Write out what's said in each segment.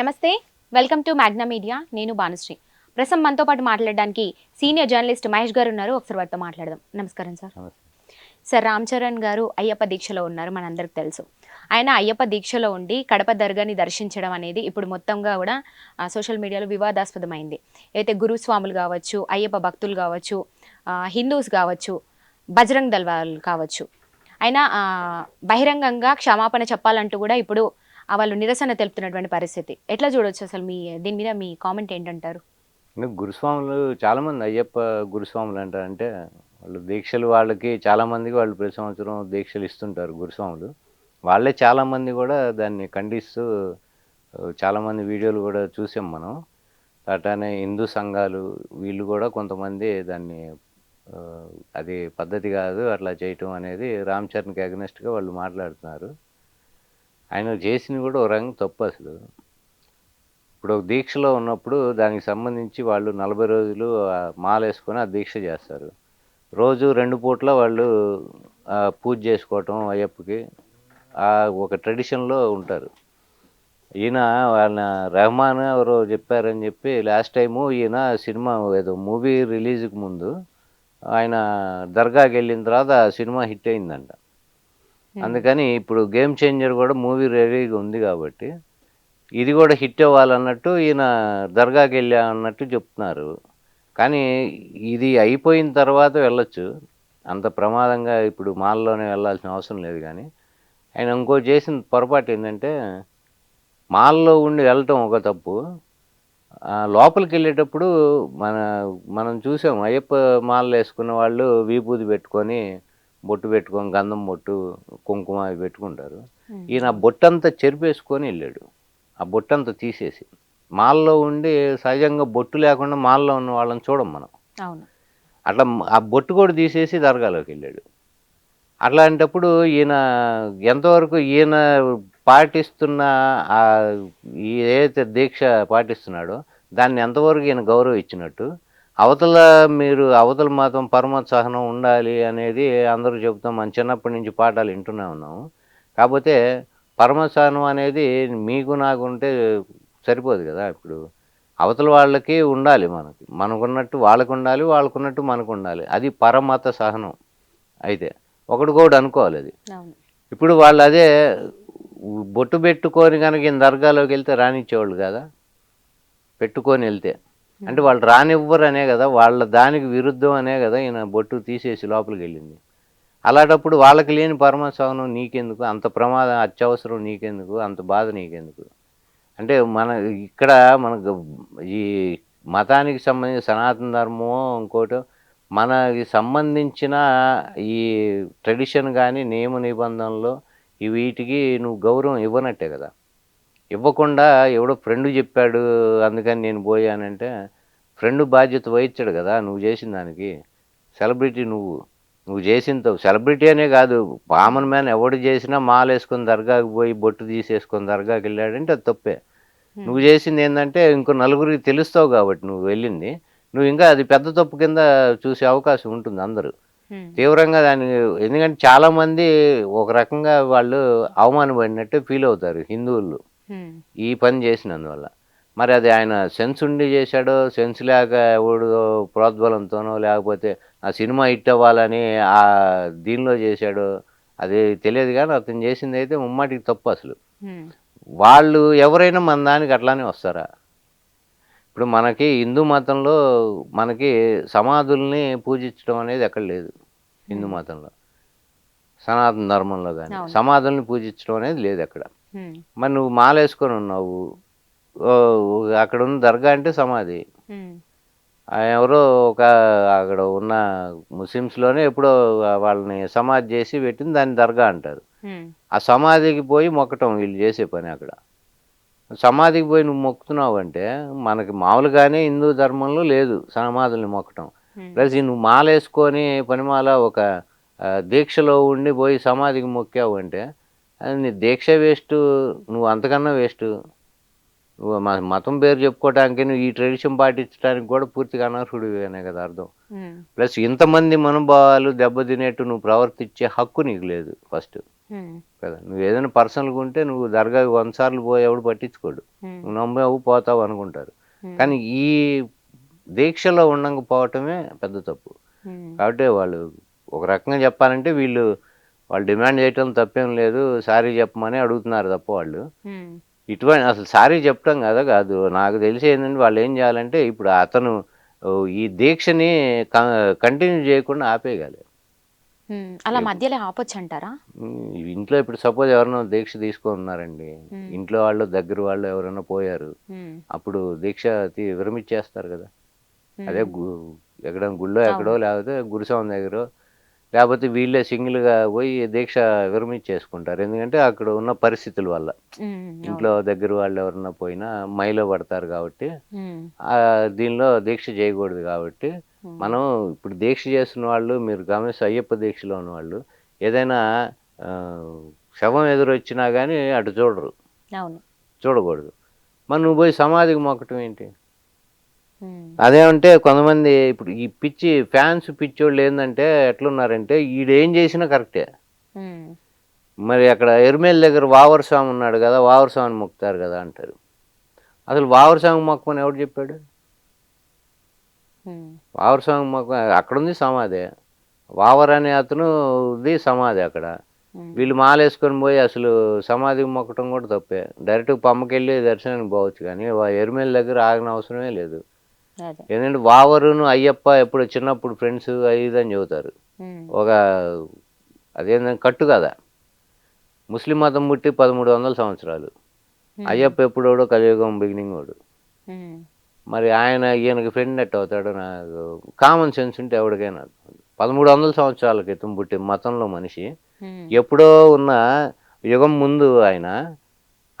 నమస్తే welcome to Magna media. నేను భానుశ్రీ. ప్రస్తుతం మనతో పాటు మాట్లాడడానికి సీనియర్ జర్నలిస్ట్ మహేష్ గారు ఉన్నారు. ఒకసారి వారితో మాట్లాడదాం. నమస్కారం సార్. సార్ రామ్ చరణ్ గారు అయ్యప్ప దీక్షలో ఉన్నారు మనందరికి తెలుసు. ఆయన అయ్యప్ప దీక్షలో ఉండి కడప దర్గాని దర్శించడం అనేది ఇప్పుడు మొత్తంగా కూడా సోషల్ మీడియాలో వివాదాస్పదమైంది. అయితే గురుస్వాములు కావచ్చు అయ్యప్ప భక్తులు కావచ్చు హిందూస్ కావచ్చు బజరంగ్ దళ్ కావచ్చు. ఆయన బహిరంగంగా క్షమాపణ చెప్పాలంటూ కూడా ఇప్పుడు వాళ్ళు నిరసన తెలుపుతున్నటువంటి పరిస్థితి. ఎట్లా చూడొచ్చు అసలు మీ దీని మీద మీ కామెంట్ ఏంటంటారు? గురుస్వాములు చాలామంది అయ్యప్ప గురుస్వాములు అంటారు. అంటే వాళ్ళు దీక్షలు వాళ్ళకి చాలామందికి వాళ్ళు ప్రతి సంవత్సరం దీక్షలు ఇస్తుంటారు గురుస్వాములు. వాళ్ళే చాలామంది కూడా దాన్ని ఖండిస్తూ చాలామంది వీడియోలు కూడా చూసాం మనం. అట్లానే హిందూ సంఘాలు వీళ్ళు కూడా కొంతమంది దాన్ని అది పద్ధతి కాదు అట్లా చేయటం అనేది రామ్ చరణ్కి అగ్నెస్ట్గా వాళ్ళు మాట్లాడుతున్నారు. ఆయన చేసిన కూడా ఒక రంగం తప్పు అసలు. ఇప్పుడు ఒక దీక్షలో ఉన్నప్పుడు దానికి సంబంధించి వాళ్ళు నలభై రోజులు మాలేసుకొని మాల వేసుకొని ఆ దీక్ష చేస్తారు. రోజు రెండు పూట్ల వాళ్ళు పూజ చేసుకోవటం అయ్యప్పకి ఆ ఒక ట్రెడిషన్లో ఉంటారు. ఈయన వాళ్ళ రెహమాన్ ఎవరో చెప్పారని చెప్పి లాస్ట్ టైము ఈయన సినిమా ఏదో మూవీ రిలీజ్కి ముందు ఆయన దర్గాకి వెళ్ళిన తర్వాత ఆ సినిమా హిట్ అయిందంట. Hmm. అందుకని ఇప్పుడు గేమ్ చేంజర్ కూడా మూవీ రెడీగా ఉంది కాబట్టి ఇది కూడా హిట్ అవ్వాలన్నట్టు ఈయన దర్గాకి వెళ్ళా అన్నట్టు చెప్తున్నారు. కానీ ఇది అయిపోయిన తర్వాత వెళ్ళొచ్చు. అంత ప్రమాదంగా ఇప్పుడు మాల్లోనే వెళ్ళాల్సిన అవసరం లేదు కానీ. ఆయన ఇంకో చేసిన పొరపాటు ఏంటంటే మాల్లో ఉండి వెళ్ళటం ఒక తప్పు. లోపలికి వెళ్ళేటప్పుడు మన మనం చూసాం అయ్యప్ప మాల్లో వేసుకున్న వాళ్ళు విభూది పెట్టుకొని బొట్టు పెట్టుకొని గంధం బొట్టు కుంకుమ అవి పెట్టుకుంటారు. ఈయన బొట్టంతా చెరిపేసుకొని వెళ్ళాడు. ఆ బొట్టంతా తీసేసి. మాల్లో ఉండి సహజంగా బొట్టు లేకుండా మాల్లో ఉన్న వాళ్ళని చూడం మనం. అట్లా ఆ బొట్టు కూడా తీసేసి దర్గాలోకి వెళ్ళాడు. అట్లాంటప్పుడు ఈయన ఎంతవరకు ఈయన పాటిస్తున్న ఏదైతే దీక్ష పాటిస్తున్నాడో దాన్ని ఎంతవరకు ఈయన గౌరవం ఇచ్చినట్టు అవతల మీరు అవతల మాత్రం పరమత సహనం ఉండాలి అనేది అందరూ చెబుతాం మన చిన్నప్పటి నుంచి పాఠాలు వింటూనే ఉన్నాము కాకపోతే పరమత సహనం అనేది మీకు నాకు ఉంటే సరిపోదు కదా ఇప్పుడు. అవతల వాళ్ళకి ఉండాలి మనకి. మనకున్నట్టు వాళ్ళకు ఉండాలి వాళ్ళకున్నట్టు మనకు ఉండాలి. అది పరమత సహనం అయితే. ఒకటికొకటి అనుకోవాలి అది. ఇప్పుడు వాళ్ళు అదే బొట్టు పెట్టుకొని కనుక దర్గాలోకి వెళ్తే రానిచ్చేవాళ్ళు కదా. పెట్టుకొని వెళ్తే. అంటే వాళ్ళు రానివ్వరు అనే కదా వాళ్ళ దానికి విరుద్ధం అనే కదా ఈయన బొట్టు తీసేసి లోపలికి వెళ్ళింది అలాంటప్పుడు వాళ్ళకి లేని పరమసవనం నీకెందుకు? అంత ప్రమాదం అత్యవసరం నీకెందుకు? అంత బాధ నీకెందుకు? అంటే మన ఇక్కడ మనకు ఈ మతానికి సంబంధించిన సనాతన ధర్మం ఇంకోటో మనకి సంబంధించిన ఈ ట్రెడిషన్ కానీ నియమ నిబంధనలు వీటికి నువ్వు గౌరవం ఇవ్వనట్టే కదా. ఇవ్వకుండా ఎవడో ఫ్రెండ్ చెప్పాడు అందుకని నేను పోయానంటే ఫ్రెండ్ బాధ్యత వహించాడు కదా నువ్వు చేసిన దానికి. సెలబ్రిటీ నువ్వు. నువ్వు చేసిన సెలబ్రిటీ అనే కాదు. కామన్ మ్యాన్ ఎవడు చేసినా మాల వేసుకొని దర్గాకి పోయి బొట్టు తీసేసుకొని దర్గాకి వెళ్ళాడంటే అది తప్పే. నువ్వు చేసింది ఏంటంటే ఇంకో నలుగురికి తెలుస్తావు కాబట్టి నువ్వు వెళ్ళింది. నువ్వు ఇంకా అది పెద్ద తప్పు కింద చూసే అవకాశం ఉంటుంది అందరూ. తీవ్రంగా దాన్ని ఎందుకంటే చాలామంది ఒక రకంగా వాళ్ళు అవమానపడినట్టు ఫీల్ అవుతారు హిందువులు. ఈ పని చేసినందువల్ల మరి అది ఆయన సెన్స్ ఉండి చేశాడో సెన్స్ లేక ఎవడు ప్రోద్బలంతోనో లేకపోతే ఆ సినిమా హిట్ అవ్వాలని ఆ దీనిలో చేశాడో అది తెలియదు కానీ అతను చేసింది అయితే ముమ్మాటికి తప్పు అసలు. వాళ్ళు ఎవరైనా మన దానికి అట్లానే వస్తారా ఇప్పుడు మనకి హిందూ మతంలో మనకి సమాధుల్ని పూజించడం అనేది ఎక్కడ లేదు హిందూ మతంలో సనాతన ధర్మంలో కానీ. సమాధుల్ని పూజించడం అనేది లేదు అక్కడ. మరి నువ్వు మాలేసుకొని ఉన్నావు. అక్కడ ఉన్న దర్గా అంటే సమాధి. ఎవరో ఒక అక్కడ ఉన్న ముస్లిమ్స్లోనే ఎప్పుడో వాళ్ళని సమాధి చేసి పెట్టింది దాన్ని దర్గా అంటారు. ఆ సమాధికి పోయి మొక్కటం వీళ్ళు చేసే పని అక్కడ. సమాధికి పోయి నువ్వు మొక్కుతున్నావు అంటే మనకి మామూలుగానే హిందూ ధర్మంలో లేదు సమాధుల్ని మొక్కటం. ప్లస్ నువ్వు మాల వేసుకొని పనిమాల ఒక దీక్షలో ఉండి పోయి సమాధికి మొక్కావు అంటే అది నీ దీక్ష వేస్ట్ నువ్వు అంతకన్నా వేస్ట్. నువ్వు మా మతం పేరు చెప్పుకోవడానికి నువ్వు ఈ ట్రెడిషన్ పాటించడానికి కూడా పూర్తిగా అనర్హుడివేనే కదా అర్థం. ప్లస్ ఇంతమంది మనోభావాలు దెబ్బతినేట్టు నువ్వు ప్రవర్తించే హక్కు నీకు లేదు ఫస్ట్. కదా నువ్వు ఏదైనా పర్సనల్గా ఉంటే నువ్వు దర్గాకి వంద సార్లు పోయి ఎవడు పట్టించుకోడు. నువ్వు నమ్మావు పోతావు అనుకుంటారు. కానీ ఈ దీక్షలో ఉండకపోవటమే పెద్ద తప్పు. కాబట్టి వాళ్ళు ఒక రకంగా చెప్పాలంటే వీళ్ళు వాళ్ళు డిమాండ్ చేయటం తప్పేం లేదు సారీ చెప్పమని అడుగుతున్నారు తప్ప వాళ్ళు. ఇటువంటి అసలు సారీ చెప్పడం కదా కాదు. నాకు తెలిసి ఏంటంటే వాళ్ళు ఏం చేయాలంటే ఇప్పుడు అతను ఈ దీక్షని కంటిన్యూ చేయకుండా ఆపేయగాలి ఉమ్, అలా మధ్యలో ఆపొచ్చు అంటారా ఇంట్లో ఇప్పుడు సపోజ్ ఎవరైనా దీక్ష తీసుకున్నారండి. ఇంట్లో వాళ్ళు దగ్గర వాళ్ళు ఎవరైనా పోయారు. అప్పుడు దీక్ష తీ- విరమిచ్చేస్తారు కదా. అదే గు- ఎక్కడ గుళ్ళో ఎక్కడో లేకపోతే గురుస్వామి దగ్గర లేకపోతే వీళ్ళే సింగిల్గా పోయి దీక్ష విరమిచ్చేసుకుంటారు ఎందుకంటే అక్కడ ఉన్న పరిస్థితుల వల్ల. ఇంట్లో దగ్గర వాళ్ళు ఎవరన్నా పోయినా మైలో పడతారు కాబట్టి దీనిలో దీక్ష చేయకూడదు కాబట్టి మనం ఇప్పుడు దీక్ష చేస్తున్న వాళ్ళు మీరు గమనిస్తే అయ్యప్ప దీక్షలో ఉన్న వాళ్ళు ఏదైనా శవం ఎదురొచ్చినా కానీ అటు చూడరు. అవును. చూడకూడదు. మరి నువ్వు పోయి సమాధికి మొక్కటం ఏంటి? అదేమంటే కొంతమంది ఇప్పుడు ఈ పిచ్చి ఫ్యాన్స్ పిచ్చోళ్ళు ఏంటంటే ఎట్లున్నారంటే ఈడేం చేసినా కరెక్టే. మరి అక్కడ ఎరుమేల దగ్గర వావర్ స్వామి ఉన్నాడు కదా వావర్ స్వామిని మొక్కుతారు కదా అంటారు. అసలు వావర్ స్వామి మొక్కమని ఎవడు చెప్పాడు? వావర్ స్వామి మొక్క అక్కడ ఉంది సమాధి. వావర్ అనే అతను ఇది సమాధి అక్కడ. వీళ్ళు మాలేసుకొని పోయి అసలు సమాధికి మొక్కటం కూడా తప్పే. డైరెక్ట్ పమ్మకెళ్ళి దర్శనానికి పోవచ్చు కానీ ఎరుమేల దగ్గర ఆగిన అవసరమే లేదు. ఏంటంటే వావరును అయ్యప్ప ఎప్పుడు చిన్నప్పుడు ఫ్రెండ్స్ అని చెబుతారు. ఒక అదేంటంటే కట్టు కదా. ముస్లిం మతం పుట్టి పదమూడు వందల సంవత్సరాలు. అయ్యప్ప ఎప్పుడోడో కలియుగం బిగినింగ్ వాడు మరి ఆయన ఈయనకి ఫ్రెండ్ ఎట్ అవుతాడు నాకు కామన్ సెన్స్ ఉంటే ఎవరికైనా పదమూడు వందల సంవత్సరాల క్రితం పుట్టిన మతంలో మనిషి ఎప్పుడో ఉన్న యుగం ముందు ఆయన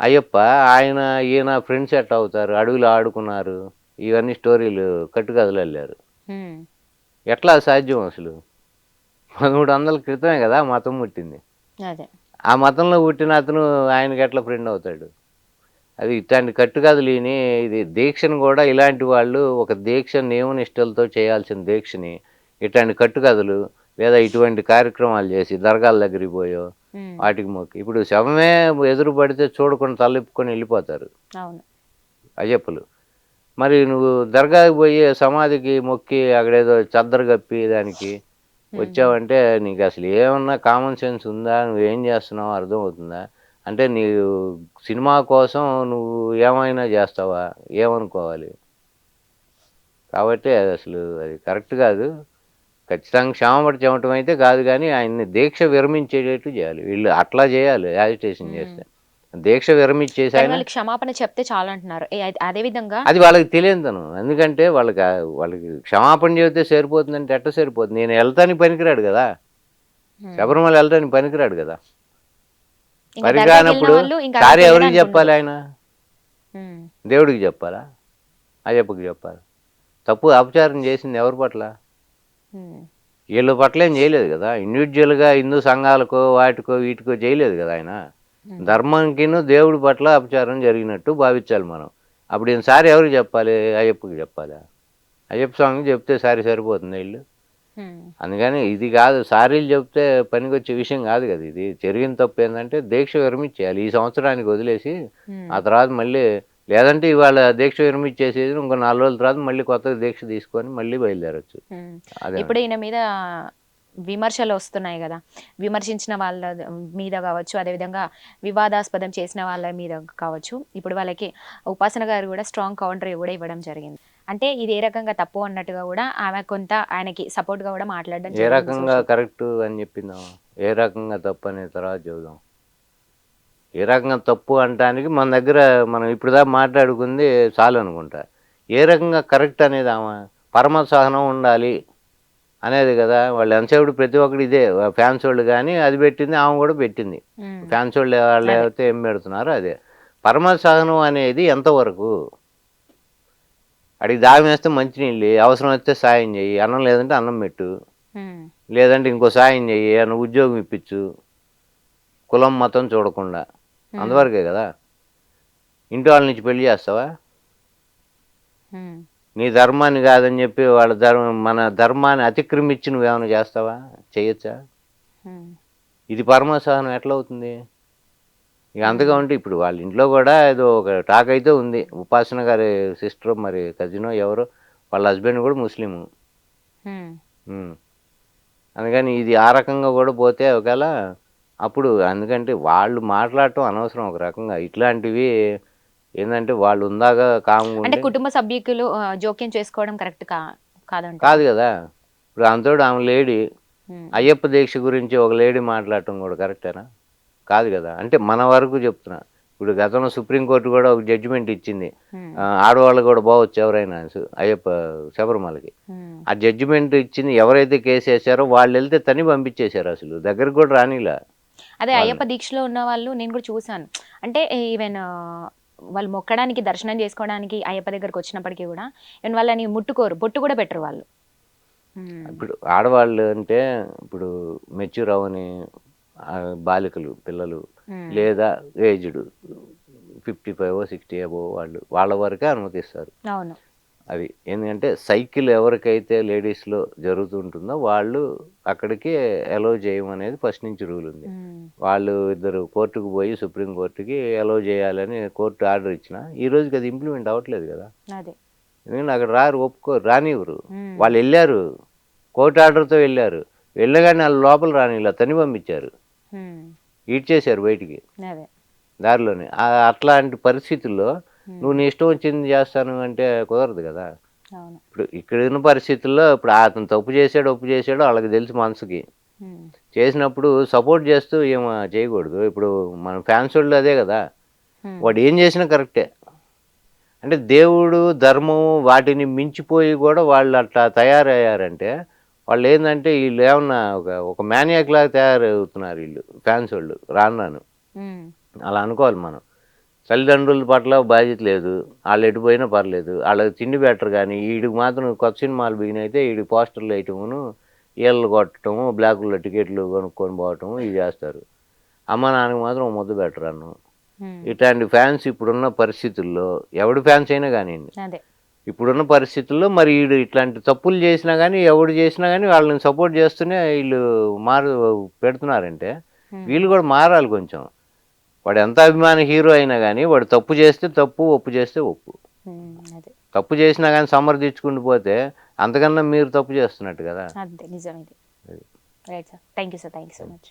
అయ్యప్ప ఆయన ఈయన ఫ్రెండ్స్ ఎట్ అవుతారు? అడవిలో ఆడుకున్నారు. ఇవన్నీ స్టోరీలు కట్టుకథలు వెళ్ళారు ఎట్లా సాధ్యం అసలు? పదమూడు వందల క్రితమే కదా మతం పుట్టింది. ఆ మతంలో పుట్టిన అతను ఆయనకి ఎట్లా ఫ్రెండ్ అవుతాడు? అది ఇట్లాంటి కట్టుకథలు ఈని ఇది దీక్షను కూడా ఇలాంటి వాళ్ళు ఒక దీక్ష నియమనిష్టలతో చేయాల్సిన దీక్షని ఇట్లాంటి కట్టుకథలు లేదా ఇటువంటి కార్యక్రమాలు చేసి దర్గాల దగ్గరికి పోయో వాటికి మొక్కి ఇప్పుడు శవమే ఎదురు పడితే చూడకుండా తలెప్పుకొని వెళ్ళిపోతారు. అయ్యప్పలు. మరి నువ్వు దర్గాకి పోయి సమాధికి మొక్కి అక్కడేదో చద్దరు కప్పి దానికి వచ్చావంటే నీకు అసలు ఏమన్నా కామన్ సెన్స్ ఉందా? నువ్వేం చేస్తున్నావు అర్థం అవుతుందా అంటే నీవు సినిమా కోసం నువ్వు ఏమైనా చేస్తావా? ఏమనుకోవాలి? కాబట్టి అది అసలు అది కరెక్ట్ కాదు. ఖచ్చితంగా క్షామపడి చెమటం అయితే కాదు కానీ ఆయన్ని దీక్ష విరమించేటట్టు చేయాలి. వీళ్ళు అట్లా చేయాలి. యాజిటేషన్ చేస్తే. దీక్ష విరమించేసి ఆయన వాళ్ళకి క్షమాపణ చెప్తే చాలు అంటున్నారు అదే- విధంగా అది వాళ్ళకి తెలియదు ఎందుకంటే వాళ్ళకి వాళ్ళకి క్షమాపణ చెబితే సరిపోతుందంటే ఎట్ట సరిపోతుంది? నేను వెళ్తానికి పనికిరాడు కదా. శబరిమల వెళ్తానికి పనికిరాడు కదా. ఇంకా పని దర్గాకి వెళ్ళిన కానప్పుడు వాళ్ళు ఇంకా సారీ ఎవరికి వెళ్ళడానికి చెప్పాలి ఆయన? దేవుడికి చెప్పాలా? అయ్యప్పకి చెప్పాలి? తప్పు అపచారం చేసింది ఎవరి పట్ల? వీళ్ళ పట్ల ఏం చేయలేదు కదా. ఇండివిజువల్గా హిందూ సంఘాలకో వాటికో వీటికో చేయలేదు కదా ఆయన. ఉమ్, ధర్మంకిను దేవుడి పట్ల అపచారం జరిగినట్టు భావించాలి మనం. అప్పుడు ఈయన సారి ఎవరికి చెప్పాలి? అయ్యప్పకి చెప్పాలి? అయ్యప్ప స్వామికి చెప్తే సారి సరిపోతుంది వీళ్ళు అందుకని ఇది కాదు సారీలు చెప్తే పనికొచ్చే విషయం కాదు కదా ఇది. జరిగిన తప్పు ఏంటంటే దీక్ష విరమించేయాలి ఈ సంవత్సరానికి వదిలేసి ఆ తర్వాత మళ్ళీ లేదంటే ఇవాళ దీక్ష విరమించేసేది ఇంకో నాలుగు రోజుల తర్వాత మళ్ళీ కొత్త దీక్ష తీసుకొని మళ్ళీ బయలుదేరచ్చు. ఇప్పుడు ఈయన మీద విమర్శలు వస్తున్నాయి కదా. విమర్శించిన వాళ్ళ మీద కావచ్చు అదేవిధంగా వివాదాస్పదం చేసిన వాళ్ళ మీద కావచ్చు. ఇప్పుడు వాళ్ళకి ఉపాసన గారు కూడా స్ట్రాంగ్ కౌంటర్ కూడా ఇవ్వడం జరిగింది. అంటే ఇది ఏ రకంగా తప్పు అన్నట్టుగా కూడా ఆమె కొంత ఆయనకి సపోర్ట్గా కూడా మాట్లాడడం ఏ రకంగా కరెక్ట్ అని చెప్పిందాం? ఏ రకంగా తప్పు అనే తర్వాత చూద్దాం ఏ రకంగా తప్పు అనటానికి మన దగ్గర మనం ఇప్పుడు దాకా మాట్లాడుకుంది చాలు అనుకుంటా. ఏ రకంగా కరెక్ట్ అనేది ఆమె పరమ సహనం ఉండాలి అనేది కదా వాళ్ళు ఎంతసేపు ప్రతి ఒక్కరు ఇదే ఫ్యాన్స్ వాళ్ళు కానీ అది పెట్టింది ఆమె కూడా పెట్టింది. ఫ్యాన్స్ వాళ్ళు వాళ్ళు అయితే ఏం పెడుతున్నారో అదే. పరమ సహనం అనేది ఎంతవరకు? అడిగి దాగం వేస్తే మంచినీళ్ళు అవసరం వస్తే సాయం చెయ్యి అన్నం లేదంటే అన్నం పెట్టు. లేదంటే ఇంకో సాయం చెయ్యి ఏమన్నా ఉద్యోగం ఇప్పించు. కులం మతం చూడకుండా. అంతవరకే కదా. ఇంటి వాళ్ళ నుంచి పెళ్ళి చేస్తావా? నీ ధర్మాన్ని కాదని చెప్పి వాళ్ళ ధర్మం మన ధర్మాన్ని అతిక్రమించి నువ్వేమైనా చేస్తావా? చేయొచ్చా? ఇది పరమసహనం ఎట్లా అవుతుంది? ఇక అంతగా ఉంటే ఇప్పుడు వాళ్ళ ఇంట్లో కూడా ఏదో ఒక టాక్ అయితే ఉంది. ఉపాసన గారి సిస్టర్ మరి కజినో ఎవరో వాళ్ళ హస్బెండ్ కూడా ముస్లిము. అందుకని ఇది ఆ రకంగా కూడా పోతే ఒకవేళ అప్పుడు ఎందుకంటే వాళ్ళు మాట్లాడటం అనవసరం ఒక రకంగా. ఇట్లాంటివి ఏంటంటే వాళ్ళు ఉందాక కామ్గా అంటే కుటుంబ సభ్యులు జోక్యం చేసుకోవడం కరెక్ట్ కా కాదంట కాదు కదా. ఇప్పుడు అంతోడు ఆమె లేడీ. అయ్యప్ప దీక్ష గురించి ఒక లేడీ మాట్లాడటం కూడా కరెక్టేనా? కాదు కదా. అంటే మన వరకు చెప్తున్నా. ఇప్పుడు గతంలో సుప్రీంకోర్టు కూడా ఒక జడ్జిమెంట్ ఇచ్చింది. ఆడవాళ్ళు కూడా పోవచ్చు ఎవరైనా అయ్యప్ప శబరిమలకి. ఆ జడ్జిమెంట్ ఇచ్చింది ఎవరైతే కేసు వేసారో వాళ్ళు వెళ్తే తని పంపించేశారు అసలు. దగ్గరకు కూడా రానిలా. అదే అయ్యప్ప దీక్షలో ఉన్న వాళ్ళు నేను కూడా చూసాను అంటే ఈవెన్ వాళ్ళు మొక్కడానికి దర్శనం చేసుకోవడానికి అయ్యప్ప దగ్గరకు వచ్చినప్పటికీ కూడా ఈవెన్ వాళ్ళని ముట్టుకోరు బొట్టు కూడా పెట్టరు వాళ్ళు. ఇప్పుడు ఆడవాళ్ళు అంటే ఇప్పుడు మెచ్యూర్ అవని బాలికలు పిల్లలు. లేదా aged fifty five sixty above వాళ్ళు వాళ్ళ వరకే అనుమతిస్తారు అవును అది ఎందుకంటే సైకిల్ ఎవరికైతే లేడీస్లో జరుగుతుంటుందో వాళ్ళు అక్కడికి అలో చేయమనేది ఫస్ట్ నుంచి రూల్ ఉంది. వాళ్ళు ఇద్దరు కోర్టుకు పోయి సుప్రీం కోర్టుకి అలో చేయాలని కోర్టు ఆర్డర్ ఇచ్చిన ఈ రోజుకి అది ఇంప్లిమెంట్ అవ్వట్లేదు కదా. ఎందుకంటే అక్కడ రారు ఒప్పుకోరు రానివ్వరు. వాళ్ళు వెళ్ళారు. కోర్టు ఆర్డర్తో వెళ్ళారు. వెళ్ళగానే వాళ్ళు లోపల రానిలా తని పంపించారు. హ్మ్. ఈడ్చేశారు బయటికి. దారిలోనే. అట్లాంటి పరిస్థితుల్లో. నువ్వు నీ ఇష్టం వచ్చింది చేస్తాను అంటే కుదరదు కదా. ఇప్పుడు ఇక్కడ ఉన్న పరిస్థితుల్లో ఇప్పుడు అతను తప్పు చేశాడు ఒప్పు చేశాడో వాళ్ళకి తెలుసు మనసుకి. చేసినప్పుడు సపోర్ట్ చేస్తూ ఏం చేయకూడదు. ఇప్పుడు మన ఫ్యాన్స్ వాళ్ళు అదే కదా. వాడు ఏం చేసినా కరెక్టే. అంటే దేవుడు ధర్మం వాటిని మించిపోయి కూడా వాళ్ళు అట్లా తయారయ్యారంటే వాళ్ళు ఏంటంటే వీళ్ళు ఏమన్నా ఒక ఒక మ్యానియాక్ లాగా తయారవుతున్నారు వీళ్ళు ఫ్యాన్స్ వాళ్ళు రాను రాను. అలా అనుకోవాలి మనం. తల్లిదండ్రుల పట్ల బాధ్యత లేదు. వాళ్ళు ఎటు పోయినా పర్లేదు. వాళ్ళకి తిండి బెటర్ కానీ వీడికి మాత్రం కొత్త సినిమాలు బిగిన అయితే వీడికి పోస్టర్లు వేయటమును ఈళ్ళు కొట్టడము బ్లాకుల్లో టికెట్లు కొనుక్కొని పోవటము ఇవి చేస్తారు. అమ్మ నాన్నకి మాత్రం ముద్ద బెటర్ అన్ను. ఇట్లాంటి ఫ్యాన్స్ ఇప్పుడున్న పరిస్థితుల్లో ఎవడి ఫ్యాన్స్ అయినా కానివ్వండి. అదే. ఇప్పుడున్న పరిస్థితుల్లో మరి వీడు ఇట్లాంటి తప్పులు చేసినా కానీ ఎవడు చేసినా కానీ వాళ్ళని సపోర్ట్ చేస్తూనే వీళ్ళు మారు పెడుతున్నారంటే. వీళ్ళు కూడా మారాలి కొంచెం. వాడు ఎంత అభిమాన హీరో అయినా కానీ వాడు తప్పు చేస్తే తప్పు ఒప్పు చేస్తే ఒప్పు. తప్పు చేసినా కానీ సమర్థించుకుంటూ పోతే అంతకన్నా మీరు తప్పు చేస్తున్నట్టు కదా. Thank you sir thank you so much